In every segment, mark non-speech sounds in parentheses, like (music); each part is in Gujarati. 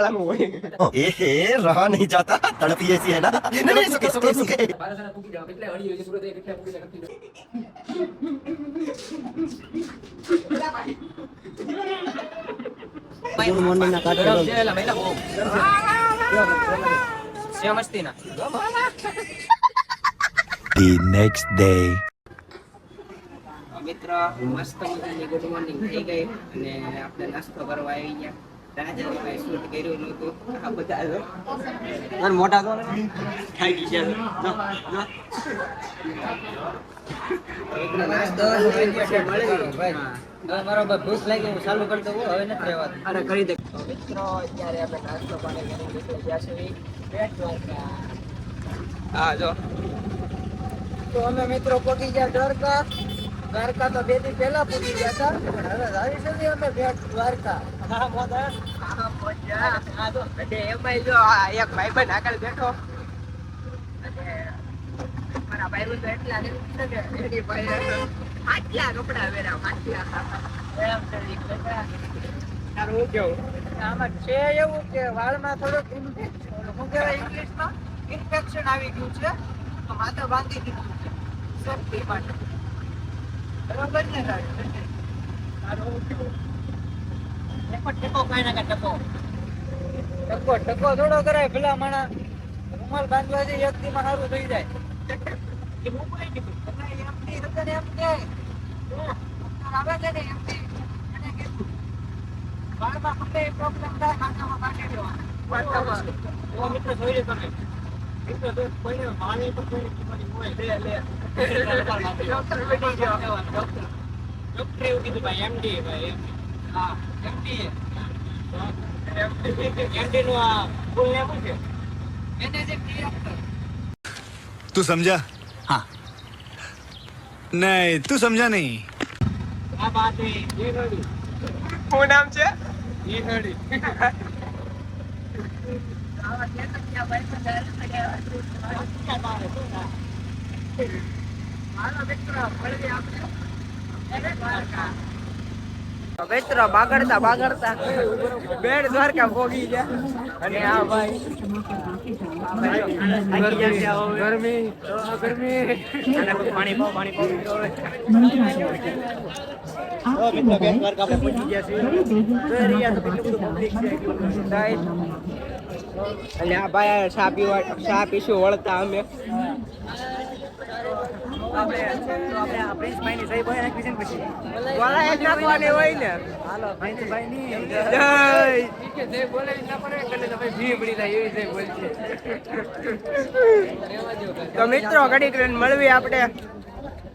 એ રહા નહીં જાતા તડપીએ છીએ ના નહીં નહીં સુકે સુકે સુકે ગુડ મોર્નિંગ ના કાટ સમજતી ના The next day. મિત્ર મસ્ત મજાની ગુડ મોર્નિંગ થઈ ગઈ અને આપણે નાસ્તો કરવા આવી ગયા મોટા તો ખાઈ રહેવાતું અરે કરી દે મિત્રો અત્યારે આપણે નાસ્તો પાણી કરી નીકળી ગયા છે પેટ હા, જો. તો અમે મિત્રો પહોંચી ગયા દ્વારકા દ્વારકા તો બે દી પહેલા પહોંચી ગયા હતા પણ હવે આવી સુધી અમે બેટ દ્વારકા. હા મોટા હા પહોંચ્યા. હા તો અને જો આ એક ભાઈબંધ આગળ બેઠો. અને મારા ભાઈબંધો એટલા ને છે કે એની પાસે આટલા કપડા પહેર્યા આટલા. એમ છે. તારું કેવું? આમાં છે એવું કે વાળમાં થોડુંક ઇન્ફેક્શન શું કહેવાય ઇંગ્લિશમાં ઇન્ફેક્શન આવી ગયું છે તો માથે બાંધી દીધું છે. સેફટી માટે. બરોબર ને? ટેકો ટેકો કાંઈ ના કાંઈ ટકો ટકો થોડો કરાય ભલા માણા. રૂમાલ બાંધવાથી એક સારું થઈ જાય. ખુલ્લે પ્રોબ્લેમ થાય માથામાં દેવાનું એવો મિત્ર જોઈ લે તમે. ડોક્ટર એવું હા એમડી તું સમજા? હા. નહીં તું સમજા નહીં. શું નામ છે? વેતરો બાગડતા બાગડતા. બેડ દ્વારકા ભોગી ગયા. અને આ ભાઈ. ગરમી. ગરમી પાણી પાવ પાણી પાવ. મિત્રો બેડ ગયા અને આ ભાઈ ચા પીવા પીશું વળતા અમે. તો મિત્રો ઘડીક મળવી આપણે.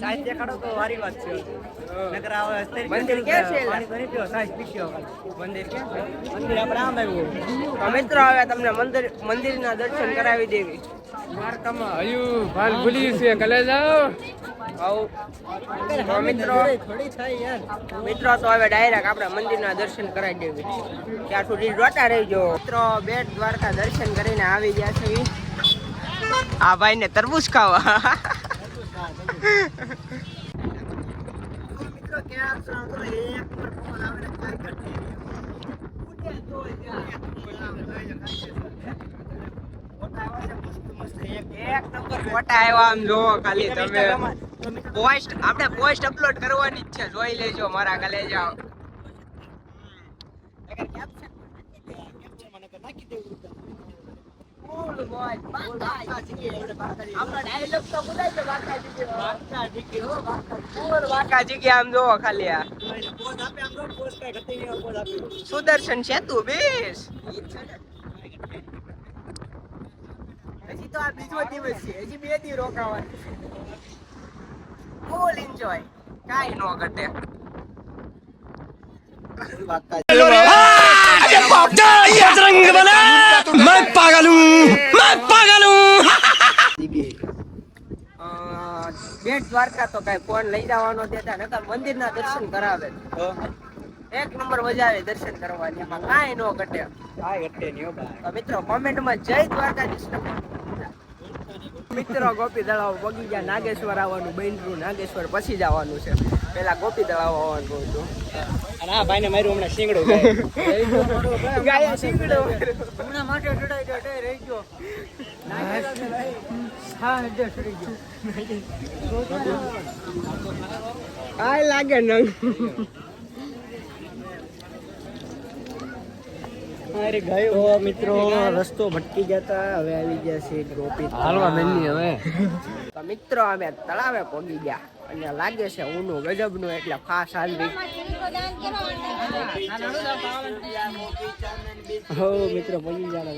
સાઈઝ દેખાડો તો વારી વાત છે. નકર આવે મંદિર કે છે? પાણી ભરી પીઓ સાઈઝ પીસ્યો મંદિર કે મંદિર આપણે આમ આવ્યું. તો મિત્રો હવે તમને મંદિર મંદિરના દર્શન કરાવી દેવી. આવું તો મિત્રો થોડી થાય યાર મિત્રો તો હવે ડાયરેક્ટ આપણે મંદિરના દર્શન કરાવી દેવી. ત્યાં સુધી જોતા રહેજો. મિત્રો બેટ દ્વારકા દર્શન કરીને આવી ગયા છે. આ ભાઈને તરબૂચ ખાવા. (laughs) મિત્રો એક પર ફોન આવે ને આપણે પોસ્ટ અપલોડ કરવાની જ છે, જોઈ લેજો મારા કાલે જાઓ અગર caption caption મને કર નાખી દેવું તો. ફૂલ મોજ, બાકા જગ્યાએ આપણે બાકા જગ્યાએ. આપણો ડાયલોગ તો બોલાય છે બાકા બાકા જગ્યાએ, હો, બાકા ફૂલ બાકા જગ્યા આમ જોવો ખાલી આ જગ્યાએ. પોઝ આપે છે તો. સુદર્શન બેસ. હજી તો આ બીજો દિવસ છે, હજી બે દી રોકાવાનું ફૂલ એન્જોય કાઈ નો ઘટે. मैं पागल हूँ मैं पागल हूँ અ, બેટ દ્વારકા તો કઈ ફોન લઈ જવાનો દેતા નકર મંદિરના દર્શન કરાવે એક નંબર મજા આવે દર્શન કરવાની એમાં કાંઈ ન ઘટે તો મિત્રો કોમેન્ટમાં જય દ્વારકાધીશ મિત્રો ગોપી તળાવ બગીચા નાગેશ્વર આવવાનું બૈનરું નાગેશ્વર પછી જવાનું છે. પેલા ગોપી તળાવ આવવાનું હતું. અને આ ભાઈને માર્યું હમણાં શીંગડો ગાયા. શીંગડો. હમણાં માટે ચડાઈ ગયો ટે રહી ગયો. હા ચડી ગયો. આ લાગે નંગ અરે ગયો તો મિત્રો રસ્તો ભટકી જતા હવે આવી ગયા છે ગોપી. હાલવા મેલી હવે. તો મિત્રો અમે તળાવે પગી ગયા. અને લાગે છે ઊનું ગજબનું એટલે ફાસ હાલવી હો મિત્રો પગી ગયા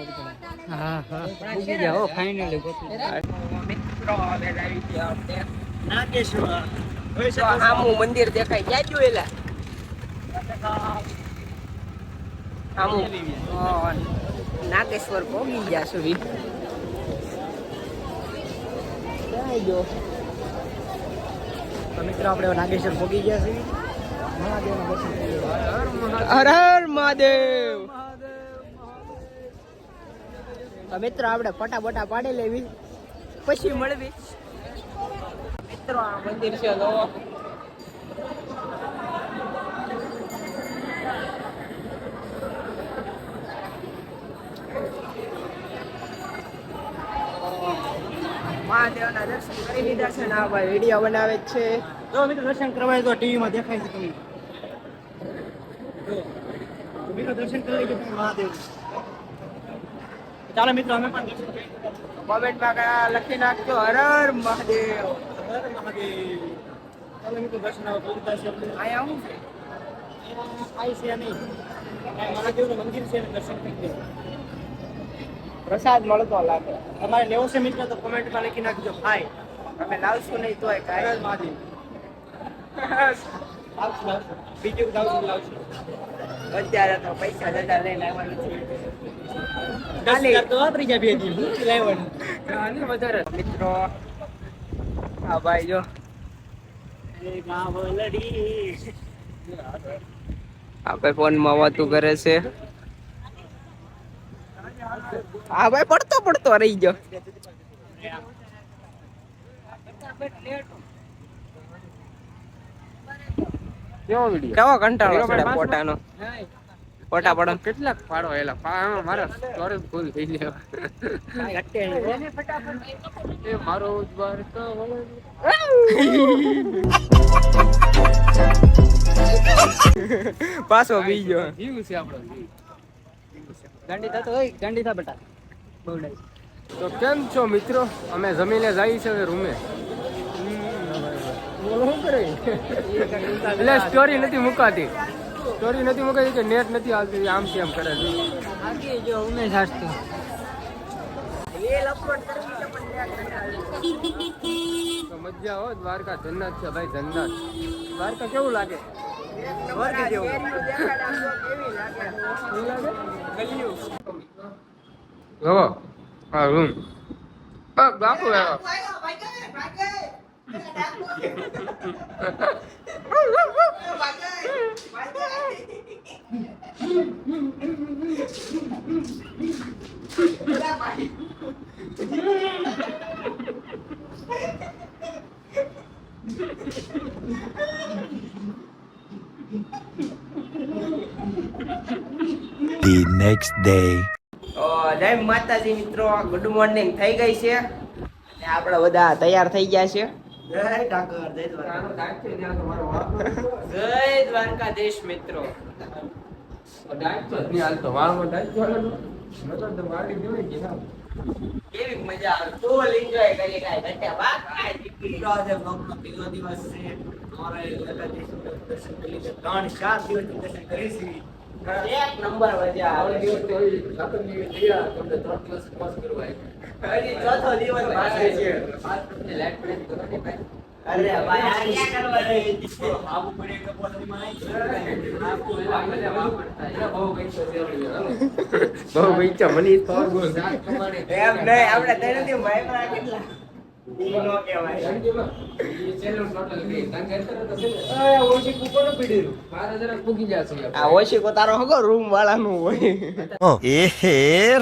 હા હા. પગી ગયા હો ફાઇનલી ગોપી. મિત્રો હવે આવી ગયા નાગેશ્વર. આમું મંદિર દેખાય. ક્યાં ગયું એલા નાગેશ્વર પહોંચી ગયા સુધી. મિત્રો, આપણે નાગેશ્વર પગી ગયા છીએ. મિત્રો, આપણે ફટાફટા પાડી લેવી. પછી મળવી. મિત્રો, આ મંદિર છે મહાદેવના દર્શન કરી લીધા છે ના ભાઈ વીડિયો બનાવે છે. જો મિત્રો દર્શન કરવાય તો ટીવીમાં દેખાય છે તમને. મિત્રો દર્શન કરી લીધું મહાદેવ. ચાલો મિત્રો અમે પણ દર્શન કરી. કોમેન્ટમાં કયા લખી નાખજો. હર હર મહાદેવ. હર મહાદેવ. ચાલો મિત્રો દર્શન પૂરતા છે અહીંયા હું? છે આઈ છે નહીં મહાદેવનું મંદિર છે દર્શન કરી લેજો પ્રસાદ મળતો લાગે. તમારે લેવો છે મિત્રો તો કોમેન્ટમાં લખી નાખજો. ભાઈ અમે લાવશું નહીં તોય કાંઈ લાવશું બીજું લાવશું લાવશું. અત્યારે તો પૈસા દાદા લઈને આવવાનું છે. મિત્રો હા ભાઈ જો. આપણે ફોનમાં વાતું કરે છે. હા ભાઈ પડતો પડતો રહી ગયો. કેવો વીડિયો? કેવો કંટાળો છે પોટાનો પોટા પડો. કેટલાક પાડો એલા. મારા સ્ટોરેજ ફૂલ થઈ ગયો. એ મારો દ્વારકા તો પાછો બીજો. જીવ છે આપણો ગાંડી થતો હોય ગાંડી થા બેટા. તો કેમ છો મિત્રો? અમે જમીને જઈએ છે હવે રૂમે. એટલે સ્ટોરી નથી મુકાતી. સ્ટોરી નથી મુકાતી કે નેટ નથી આવતી આમ તેમ કરે છે. જો ઉમેશ હાસ્તી મજા હો દ્વારકા જન્નત છે ભાઈ જન્નત દ્વારકા કેવું લાગે? સ્વર્ગ જેવું જો હા રૂમ બાપુ આવ્યો. The next day. જય માતાજી મિત્રો. ગુડ મોર્નિંગ થઈ ગઈ છે? અને આપણે બધા તૈયાર થઈ ગયા છે. જય ઠાકર જય દ્વારકા. જય મિત્રો. કેવી મજા આવે. ફૂલ એન્જોય કરી કાંઈ ઘટ્યા કાંઈ. મિત્રો આજે બ્લોગનો બીજો દિવસ છે. અમારે દર્શન કરી ત્રણ ચાર દિવસ દર્શન કરીશું એક નંબર મજા આવે. હજી ચોથો દિવસ બાકી છે અરે ભાઈ આ ક્યાં કરવા રહી આબુ પડે કે પોતાનીમાં આવી બહુ પૈસા મને એમ નહીં આપણે તને થી માયરા કેટલા એ છેલ્લું total ગઈ. કારણ કે અત્યારે તો છે ને, મારે જરાક પૂગી જશે આ ઓશિકો તારો હગો રૂમ વાળાનું હોય ए हे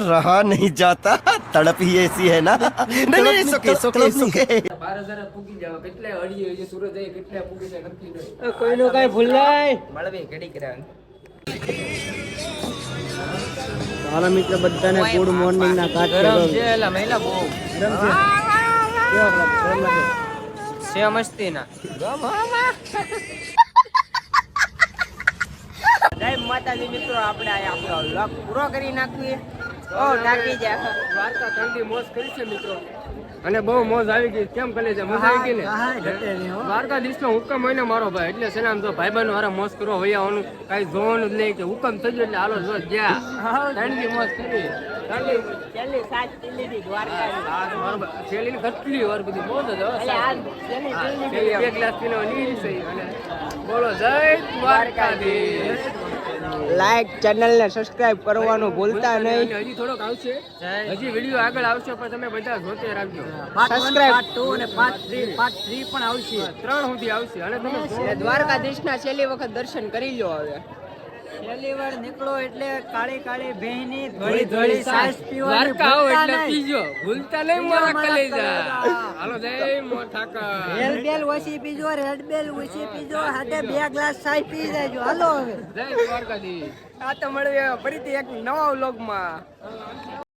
रहा नहीं जाता तड़प ही ऐसी है ना नहीं नहीं सुके सुके सुके બાર હજાર પૂગી જાવ કેટલા અડીએ જે સુરત જાય કેટલા પૂગી જાય નક્કી નહીં કોઈનું કઈ ભૂલ નહીં મળવી ઘડી કર્યા મારા મિત્ર બધાને ગુડ મોર્નિંગ ના કાટ ગરમ છે એલા મહિલા બહુ ગરમ છે છે મસ્તી ના જય મિત્રો આપણે આ આપણો લક પૂરો કરી નાખીએ ઓ ટાકી જા દ્વારકા ઠંડી મોજ કરી છે મિત્રો. અને બહુ મોજ આવી ગઈ. કેમ કરે છે? મજા આવી ગઈ ને? દ્વારકાધીશ નો હુકમ હોય ને મારો ભાઈ એટલે છે ને આમ જો ભાઈ બહેન હારે મોજ કરો આવવાનું કઈ જોવાનું જ નહીં કે હુકમ થયું એટલે હાલો જો જ્યાં ઠંડી મોજ કરી. કેટલી વાર બધી. બહુ જ ગ્લાસ પીને અને બોલો જય દ્વારકાધીશ. લાઈક ચેનલ ને સબસ્ક્રાઇબ કરવાનું ભૂલતા નહીં. હજી થોડોક આવશે. હજી વીડિયો આગળ આવશે પણ તમે બધા જોતે રાખજો. સબસ્ક્રાઇબ અને પાર્ટ થ્રી પાર્ટ 3 પણ આવશે. ત્રણ સુધી આવશે. અને તમે દ્વારકાધીશના દ્વારકાધીશ ના છેલ્લી વખત દર્શન કરી લો હવે. પહેલી વાર નીકળો એટલે કાળી કાળી ભેંની ધોળી ધોળી સાસ. પીવાની દ્વારકા આવો એટલે પીજો. ભૂલતા નહીં મારા મારા કલેજા. કલેજા. હાલો જય મો રેડ બેલ ઓછી પીજો રેડ બેલ ઓછી પીજો હાથે બે ગ્લાસ ચાય પી જાજો. હાલો હવે. જય દ્વારકાધીશ. આ તો મળીએ ફરીથી એક નવા વ્લોગમાં.